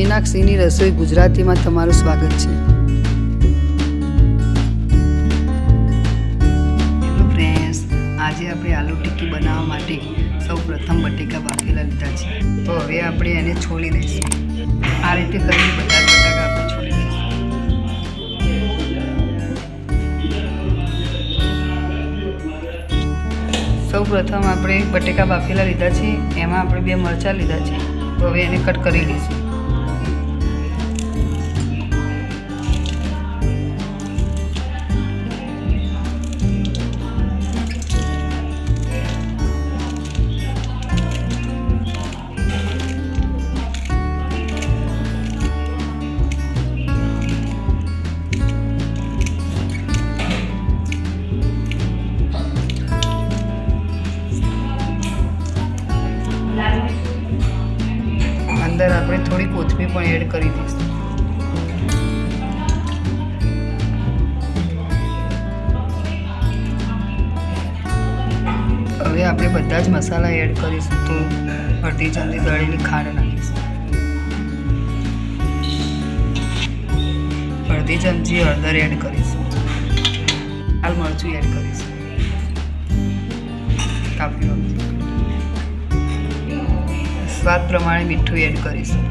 મીનાક્ષીની રસોઈ ગુજરાતીમાં તમારું સ્વાગત છે. હેલો ફ્રેન્ડ્સ, આજે આપણે આલુ ટિક્કી બનાવવા માટે સૌ પ્રથમ બટેકા બાફેલા લીધા છે. તો હવે આપણે એને છોડી દઈશું. આ રીતે કરીને બધા બટાકા આપણે છોડી દઈશું. સૌ પ્રથમ આપણે બટેકા બાફેલા લીધા છે, એમાં આપણે બે મરચાં લીધા છે. તો હવે એને કટ કરી લઈશું. અંદર આપણે થોડી કોથમીર પણ એડ કરી દઈશું. હવે આપણે બધા જ મસાલા એડ કરીશું તો અડધી ચમચી દળેલી ખાંડ નાખીશું. અડધી ચમચી હળદર એડ કરીશું. લાલ મરચું એડ કરીશું. કાપી સ્વાદ પ્રમાણે મીઠું એડ કરીશું.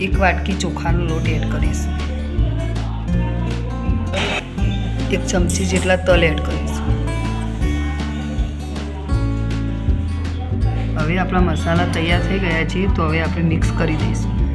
એક વાટકી ચોખાનો લોટ એડ કરીશું. એક ચમચી જેટલા તલ એડ કરીશું. હવે આપણા મસાલા તૈયાર થઈ ગયા છે તો હવે આપણે મિક્સ કરી દઈશું.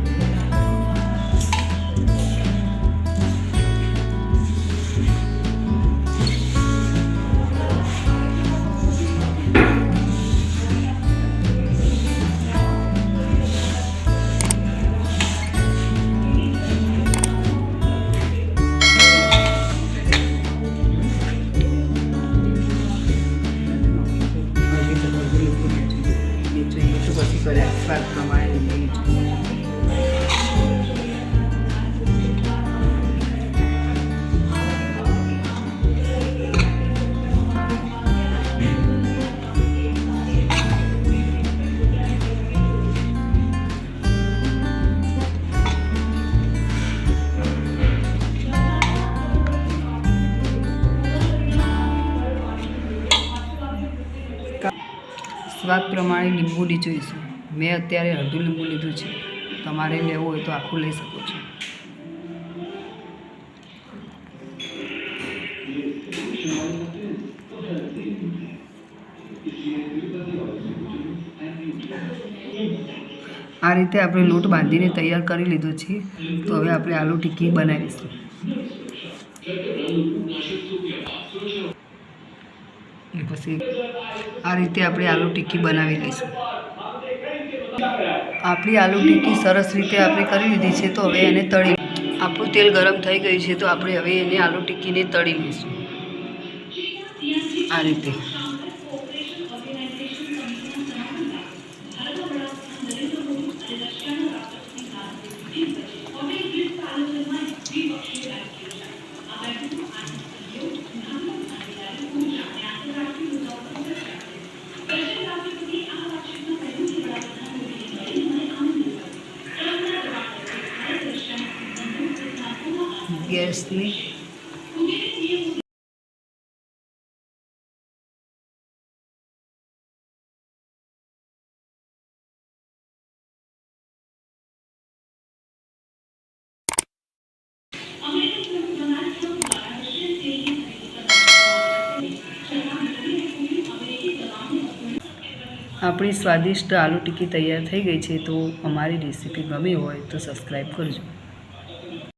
સ્વાદ પ્રમાણે લીંબુ જોઈશું મેં અત્યારે અડધું લીંબુ લીધું છે. તમારે લેવું હોય તો આખું લઈ શકો છો. આ રીતે આપણે લોટ બાંધીને તૈયાર કરી લીધો છે. તો હવે આપણે આલુ ટિક્કી બનાવીશું. પછી આ રીતે આપણે આલુ ટિક્કી બનાવી લઈશું. આપણી આલુ ટિક્કી સરસ રીતે આપણે કરી લીધી છે, તો હવે એને તળી આપણું તેલ ગરમ થઈ ગયું છે, તો આપણે હવે એને આલુ ટિક્કીને તળી લઈશું. આ રીતે. ગેસની આપણી સ્વાદિષ્ટ આલુ ટિક્કી તૈયાર થઈ ગઈ છે, તો અમારી રેસીપી ગમી હોય તો સબસ્ક્રાઈબ કરજો.